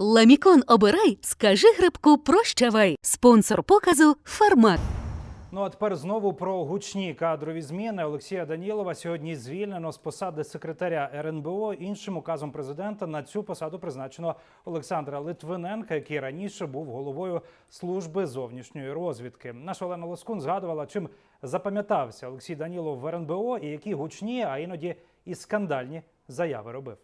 Ламікон обирай, скажи грибку прощавай. Спонсор показу Фармак. Ну а тепер знову про гучні кадрові зміни. Олексія Данілова сьогодні звільнено з посади секретаря РНБО. Іншим указом президента на цю посаду призначено Олександра Литвиненка, який раніше був головою служби зовнішньої розвідки. Наша Олена Лоскун згадувала, чим запам'ятався Олексій Данілов в РНБО і які гучні, а іноді і скандальні заяви робив.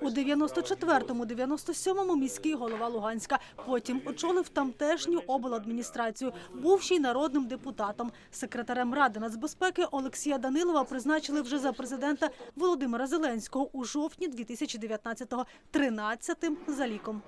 У 94-му, 97-му міський голова Луганська. Потім очолив тамтешню обладміністрацію. Був ще й народним депутатом. Секретарем Ради нацбезпеки Олексія Данилова призначили вже за президента Володимира Зеленського у жовтні 2019-го, 13-тим за ліком.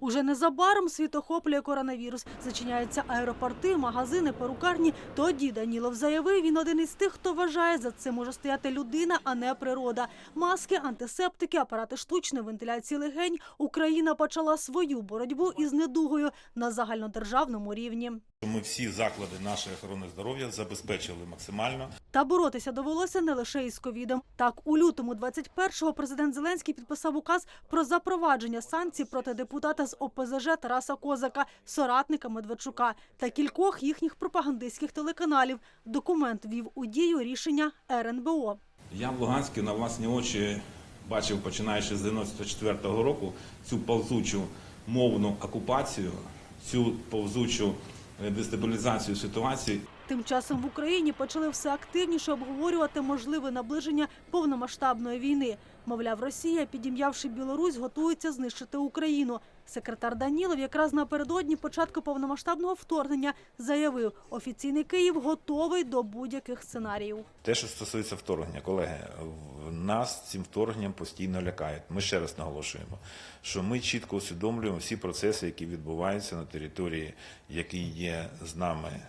Уже незабаром світ охоплює коронавірус. Зачиняються аеропорти, магазини, перукарні. Тоді Данілов заявив, він один із тих, хто вважає, за цим може стояти людина, а не природа. Маски, антисептики, апарати штучної вентиляції легень. Україна почала свою боротьбу із недугою на загальнодержавному рівні. Ми всі заклади нашої охорони здоров'я забезпечили максимально. Та боротися довелося не лише із ковідом. Так, у лютому 21-го президент Зеленський підписав указ про запровадження санкцій проти депутата з ОПЗЖ Тараса Козака, соратника Медведчука та кількох їхніх пропагандистських телеканалів. Документ вів у дію рішення РНБО. Я в Луганську на власні очі бачив, починаючи з 94-го року, цю повзучу мовну окупацію, цю повзучу дестабілізацію ситуації. Тим часом в Україні почали все активніше обговорювати можливе наближення повномасштабної війни. Мовляв, Росія, підім'явши Білорусь, готується знищити Україну. Секретар Данілов якраз напередодні початку повномасштабного вторгнення заявив, офіційний Київ готовий до будь-яких сценаріїв. Те, що стосується вторгнення, колеги, нас цим вторгненням постійно лякають. Ми ще раз наголошуємо, що ми чітко усвідомлюємо всі процеси, які відбуваються на території, які є з нами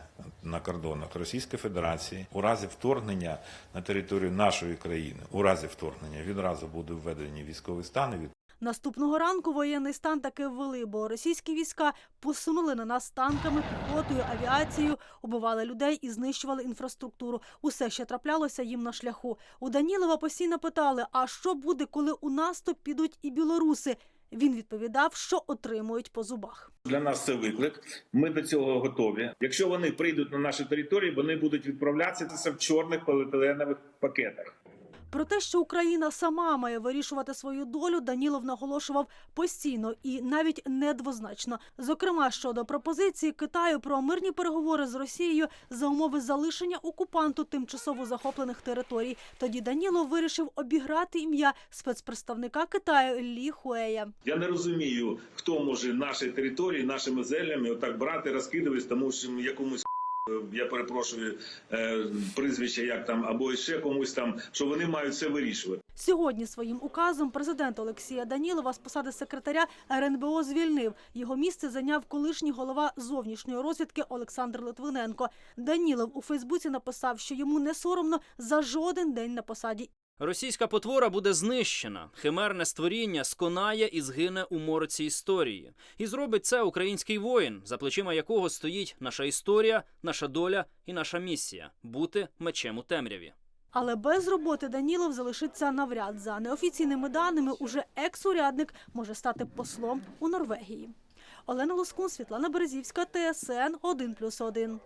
на кордонах Російської Федерації. У разі вторгнення на територію нашої країни, у разі вторгнення відразу буде введені військовий стан Наступного ранку воєнний стан таки ввели, бо російські війська посунули на нас танками, піхотою, авіацією, убивали людей і знищували інфраструктуру. Усе, що траплялося їм на шляху. У Данілова постійно питали: а що буде, коли у наступ підуть і білоруси? Він відповідав, що отримують по зубах. Для нас це виклик. Ми до цього готові. Якщо вони прийдуть на наші території, вони будуть відправлятися в чорних поліетиленових пакетах. Про те, що Україна сама має вирішувати свою долю, Данілов наголошував постійно і навіть недвозначно. Зокрема, щодо пропозиції Китаю про мирні переговори з Росією за умови залишення окупанту тимчасово захоплених територій. Тоді Данілов вирішив обіграти ім'я спецпредставника Китаю Лі Хуея. Я не розумію, хто може наші території, нашими землями отак брати, розкидуватись, тому що якомусь я перепрошую е, прізвище, як там, або ще комусь там, що вони мають все вирішувати. Сьогодні своїм указом президент Олексія Данілова з посади секретаря РНБО звільнив. Його місце зайняв колишній голова зовнішньої розвідки Олександр Литвиненко. Данілов у Фейсбуці написав, що йому не соромно за жоден день на посаді. Російська потвора буде знищена. Химерне створіння сконає і згине у морці історії. І зробить це український воїн, за плечима якого стоїть наша історія, наша доля і наша місія бути мечем у темряві. Але без роботи Данілов залишиться навряд. За неофіційними даними, уже екс-урядник може стати послом у Норвегії. Олена Лоскун, Світлана Березівська, ТСН 1+,1.